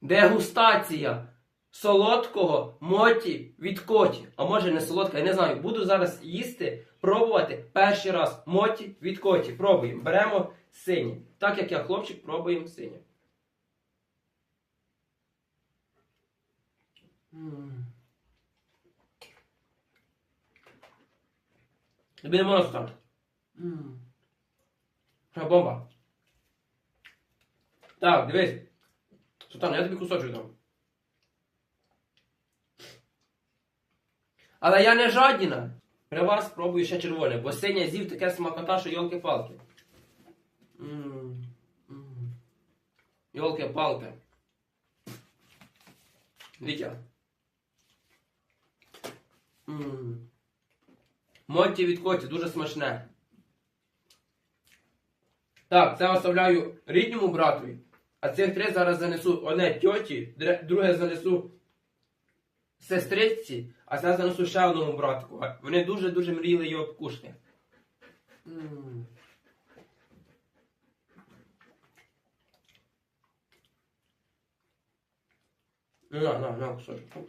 Дегустація солодкого моті від коті. А може не солодка, я не знаю. Буду зараз їсти, пробувати перший раз моті від коті. Пробуємо. Беремо синє. Так як я хлопчик, пробуємо синє. М. Тобі не можна стати. Бомба. Так, дивись. Сутан, я тобі кусочок дам. Але я не жадіна. При вас спробую ще червоне, бо синя з'їв таке смакота, що йолки-палки. Йолки-палки. Вітя. М. Монті від коті, дуже смачне. Так, це оставляю рідньому братові. А цих три зараз занесу одне тьоті, друге занесу сестриці, а це занесу ще одному братку. Вони дуже-дуже мріяли його. Ну, на, на, на, кусочок.